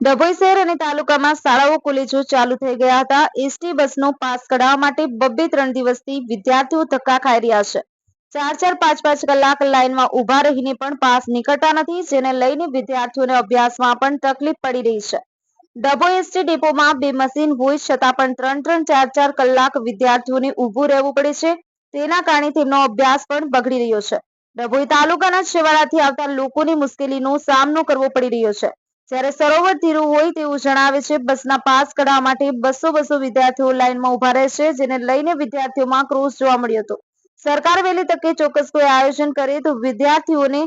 ડભોઈ શહેર અને તાલુકામાં શાળાઓ કોલેજો ચાલુ થઈ ગયા હતા. એસટી બસનો પાસ કઢાવવા માટે બબ્બે ત્રણ દિવસથી વિદ્યાર્થીઓ ધક્કા ખાઈ રહ્યા છે. ચાર ચાર પાંચ પાંચ કલાક લાઇનમાં ઊભા રહીને પણ પાસ નીકળતા નથી, જેને લઈને વિદ્યાર્થીઓને અભ્યાસમાં પણ તકલીફ પડી રહી છે. ડભોઈ એસટી ડેપોમાં બે મશીન હોય છતાં પણ ત્રણ ત્રણ ચાર ચાર કલાક વિદ્યાર્થીઓને ઊભું રહેવું પડે છે. તેના કારણે તેમનો અભ્યાસ પણ બગડી રહ્યો છે. ડભોઈ તાલુકાના છેવાડાથી આવતા લોકોની મુશ્કેલીનો સામનો કરવો પડી રહ્યો છે. જ્યારે સરોવર ધીરું હોય તેવું જણાવે છે, બસના પાસ કઢાવવા માટે બસો બસો વિદ્યાર્થીઓ લાઇનમાં ઊભા રહે છે, જેને લઈને વિદ્યાર્થીઓમાં ક્રોસ જોવા મળ્યો હતો. સરકાર વહેલી તકે ચોક્કસ કોઈ આયોજન કરે તો વિદ્યાર્થીઓને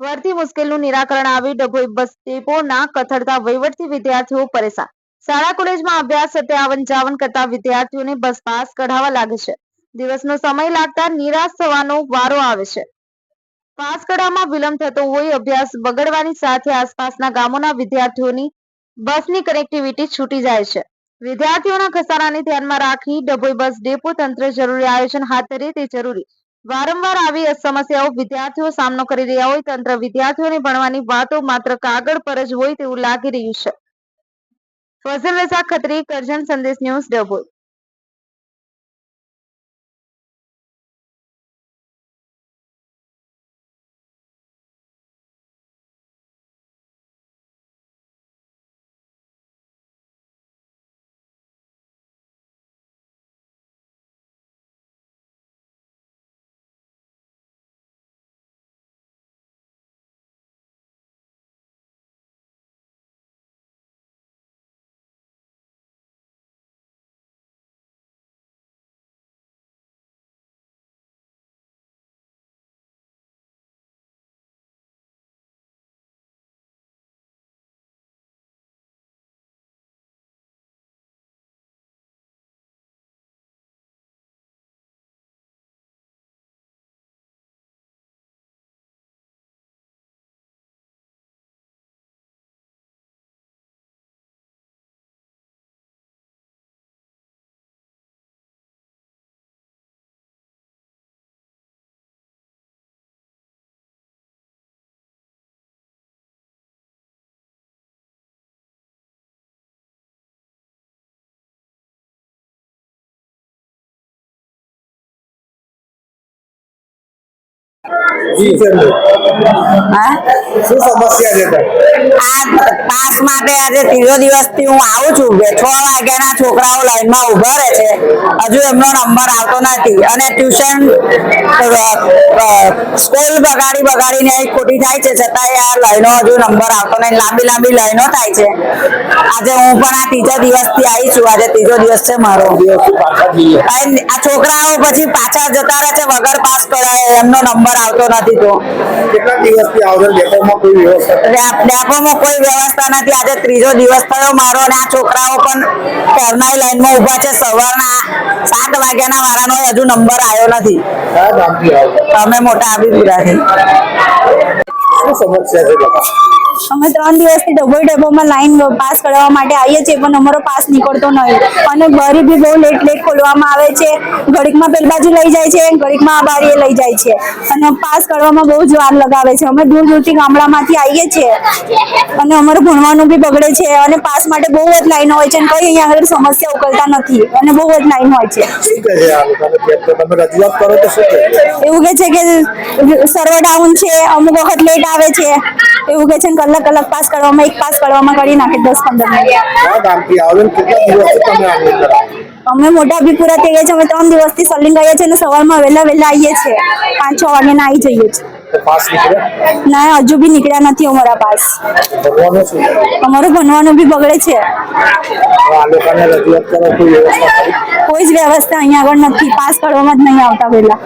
વર્તી મુશ્કેલીનું નિરાકરણ આવી ડભોઈ બસ ડેપોના કથળતા વહીવટથી વિદ્યાર્થીઓ પરેશાન. શાળા કોલેજમાં અભ્યાસ સાથે આવન જાવન કરતા વિદ્યાર્થીઓને બસ પાસ કઢાવવા લાગે છે. દિવસનો સમય લાગતા નિરાશ થવાનો વારો આવે છે. પાસ કઢાવવામાં વિલંબ થતો હોય અભ્યાસ બગડવાની સાથે આસપાસના ગામોના વિદ્યાર્થીઓની બસની કનેક્ટિવિટી છૂટી જાય છે. વિદ્યાર્થીઓના ખસારાને ધ્યાનમાં રાખી ડભોઈ બસ ડેપો તંત્ર જરૂરી આયોજન હાથ ધરે તે જરૂરી. વારંવાર આવી સમસ્યાઓ વિદ્યાર્થીઓ સામનો કરી રહ્યા હોય, તંત્ર વિદ્યાર્થીઓને ભણવાની વાતો માત્ર કાગળ પર જ હોય તેવું લાગી રહ્યું છે. ફઝલ રજા ખત્રી, કરજણ સંદેશ ન્યૂઝ ડભોઈ. પાસ માટે આજે ત્રીજો દિવસથી હું આવું છું. બે છ વાગ્યાના છોકરાઓ લાઈનમાં ઊભા રહે છે. હજુ એમનો નંબર આવતો નથી. અને ટ્યુશન સ્કૂલ બગાડી બગાડીને ખોટી થાય છે. છતાંય આ લાઈનો હજુ નંબર આવતો નહીં. લાંબી લાંબી લાઈનો થાય છે. આજે હું પણ આ ત્રીજા દિવસથી આવી છું. આજે ત્રીજો દિવસ છે મારો. આ છોકરાઓ પછી પાછા જતા રહે છે. વગર પાસ કરાય. એમનો નંબર આવતો નથી તો. કેટલા દિવસથી આવશે ડેપોમાં કોઈ વ્યવસ્થા? ડેપોમાં કોઈ વ્યવસ્થા નથી. આજે ત્રીજો દિવસ થયો મારો અને આ છોકરાઓ પણ ઘરના લાઈનમાં ઊભા છે. સવારના સાત વાગ્યાના વાળાનો હજુ નંબર આવ્યો નથી. અમે મોટા આબીપુરાથી શું સમસ્યા છે? અમે ત્રણ દિવસથી ડબલ ડબ્બામાં લાઈન પાસ કરવા માટે આવીએ છીએ પણ અમારો પાસ નીકળતો નહીં. અને બારી બી બહુ લેટ લેટ ખોલવામાં આવે છે. ઘડીકમાં પેલ બાજુ લઈ જાય છે ઘડીકમાં આ બારીએ લઈ જાય છે. અને પાસ કરવામાં બહુ જ વાર લગાવે છે. અમે દૂર દૂરથી ગામડામાંથી આવીએ છીએ. અને અમારું ભણવાનું બી બગડે છે. અને પાસ માટે બહુ જ લાઈન હોય છે અને કઈ અહીંયા આગળ સમસ્યા ઉકેલતા નથી. અને બહુ જ લાઈન હોય છે. એવું કે છે કે સર્વર ડાઉન છે અમુક વખત લેટ આવે છે. એવું કે છે ને કલાક કલાક પાસ કરવામાં એક પાસ કરવામાં કરી નાખે દસ પંદર મિનિટ? અમે મોટા અભિપુરા થઈ ગયા છે અમે ત્રણ દિવસથી સલિંગ ગયા છે અને સવારમાં વહેલા વહેલા આવીએ છીએ. પાંચ છ વાગે ના આવી જઈએ છીએ. ના હજુ બી નીકળ્યા નથી અમારા પાસ. અમારું ભણવાનું બી બગડે છે. કોઈ જ વ્યવસ્થા અહીંયા આગળ નથી. પાસ કરવામાં જ નહીં આવતા વહેલા